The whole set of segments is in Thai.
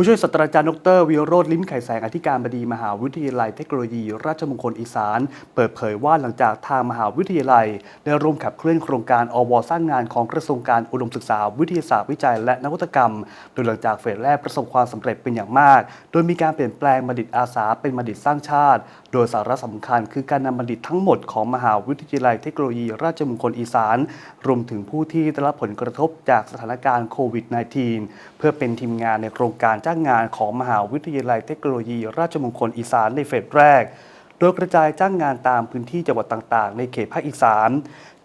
ผู้ช่วยศาสตราจารย์ดรวิโรธลิ้มไข่แสงอธิการบดีมหาวิทยาลัยเทคโนโลยี ราชมงคลอีสาน เปิดเผยว่าหลังจากทางมหาวิทยาลัย ได้ร่วมขับเคลื่อนโครงการอวสร้างงานของกระทรวงการอุดมศึกษาวิทยาศาสตร์วิจัย และนวัตกรรม โดยหลังจากเฟสแรกประสบความสำเร็จเป็นอย่างมาก โดยมีการเปลี่ยนแปลงบัณฑิตอาสาเป็นบัณฑิตสร้างชาติ โดยสาระสำคัญคือการนำบัณฑิตทั้งหมดของมหาวิทยาลัยเทคโนโลยี ราชมงคลอีสาน รวมถึงผู้ที่ได้รับผลกระทบจากสถานการณ์โควิด -19 เพื่อเป็นทีมงานในโครงการจ้างงานของมหาวิทยาลัยเทคโนโลยี ราชมงคลอีสานในเฟสแรก โดยกระจายจ้างงานตามพื้นที่จังหวัดต่างๆ ในเขตภาคอีสาน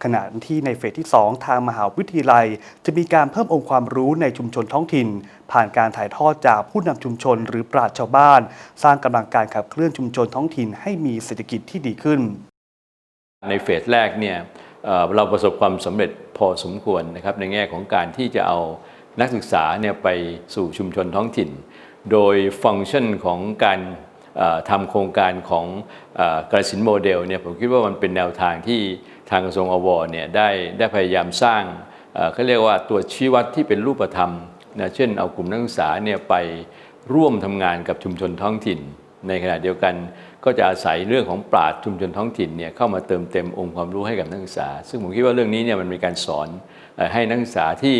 ขณะที่ในเฟสที่ 2 ทางมหาวิทยาลัย จะมีการเพิ่มองค์ความรู้ในชุมชนท้องถิ่น ผ่านการถ่ายทอดจากผู้นำชุมชนหรือปราชญ์ชาวบ้าน สร้างกำลังการขับเคลื่อนชุมชนท้องถิ่นให้มีเศรษฐกิจที่ดีขึ้น ในเฟสแรกเนี่ยเอ่อเราประสบความสำเร็จพอสมควรนะครับในแง่ของการที่จะเอา นักศึกษาเนี่ยไปสู่ชุมชนท้องถิ่น โดยฟังก์ชันของการทำโครงการของอกระสินโมเดลเนี่ยผมคิดว่ามันเป็นแนวทางที่ทางกระทรวงอวเนี่ยได้ได้พยายามสร้างเขาเรียกว่าตัวชี้วัดที่เป็นรูปธรรมนะเช่นเอากลุ่มนักศึกษาเนี่ยไปร่วมทำงานกับชุมชนท้องถิ่น ในขณะเดียวกันก็จะอาศัยเรื่องของปราชุมชนท้องถิ่นเนี่ยเข้ามาเติมเต็มองค์ความรู้ให้กับนักศึกษา ซึ่งผมคิดว่าเรื่องนี้เนี่ยมันมีการสอนให้นักศึกษาที่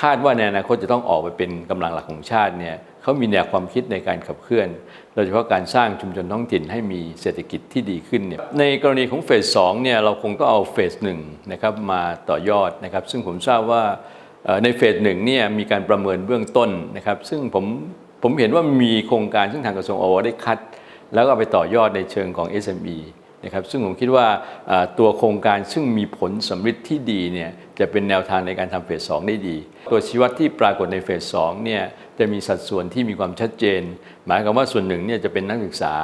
คาดว่าในอนาคตจะต้องออกไปเป็นกำลังหลักของชาติเนี่ยเขามีแนวความคิดในการขับเคลื่อน โดยเฉพาะการสร้างชุมชนท้องถิ่นให้มีเศรษฐกิจที่ดีขึ้นเนี่ยในกรณีของเฟสสองเนี่ยเราคงต้องเอาเฟสหนึ่งนะครับมาต่อยอดนะครับซึ่งผมทราบว่าในเฟสหนึ่งเนี่ยมีการประเมินเบื้องต้นนะครับซึ่งผม ผมเห็นว่ามีโครงการซึ่งทางกระทรวงอวได้คัด แล้วก็ไปต่อยอดในเชิงของ SME นะครับซึ่งผมคิดว่าตัวโครงการซึ่งมีผลสำฤทธิ์ที่ดีเนี่ยจะเป็นแนวทางในการทำเฟส2ได้ดี ตัวชี้วัดที่ปรากฏในเฟส2เนี่ยจะมีสัดส่วนที่มีความชัดเจน หมายความว่าส่วนหนึ่งเนี่ยจะเป็นนักศึกษา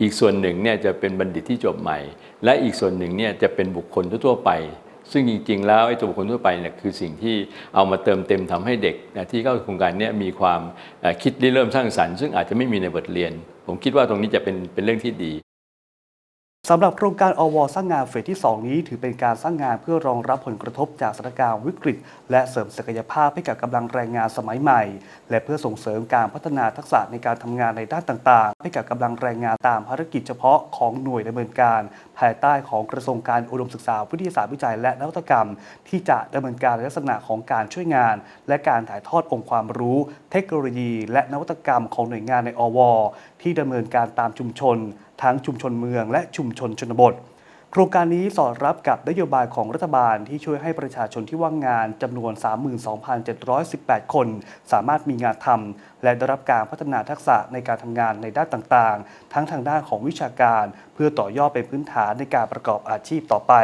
อีกส่วนหนึ่งเนี่ยจะเป็นบัณฑิตที่จบใหม่ และอีกส่วนหนึ่งเนี่ยจะเป็นบุคคลทั่วไป ซึ่งจริง ๆ แล้วไอ้ตัวบุคคลทั่วไปเนี่ยคือสิ่งที่เอามาเติมเต็มทำให้เด็กนะที่เข้าโครงการเนี้มีความคิดริเริ่มสร้างสรรค์ซึ่งอาจจะไม่มีในบทเรียน ผมคิดว่าตรงนี้จะเป็นเป็นเรื่องที่ดี สำหรับโครงการอวสร้างงานเฟสที่ 2 นี้ ถือเป็นการสร้างงานเพื่อรองรับผลกระทบจากสถานการณ์วิกฤต และเสริมศักยภาพให้กับกำลังแรงงานสมัยใหม่ และเพื่อส่งเสริมการพัฒนาทักษะในการทำงานในด้านต่างๆ ให้กับกำลังแรงงานตามภารกิจเฉพาะของหน่วยดำเนินการ ภายใต้ของกระทรวงการอุดมศึกษาวิทยาศาสตร์วิจัย และนวัตกรรม ที่จะดำเนินการในลักษณะของการช่วยงาน และการถ่ายทอดองค์ความรู้ เทคโนโลยี และนวัตกรรมของหน่วยงานในอวที่ดำเนินการตามชุมชน ทั้งชุมชนเมืองและชุมชนชนบท โครงการนี้สอดรับกับนโยบายของรัฐบาลที่ช่วยให้ประชาชนที่ว่างงานจำนวน 32,718 คน สามารถมีงานทำและได้รับการพัฒนาทักษะในการทำงานในด้านต่างๆ ทั้งทางด้านของวิชาการ เพื่อต่อยอดเป็นพื้นฐานในการประกอบอาชีพต่อไป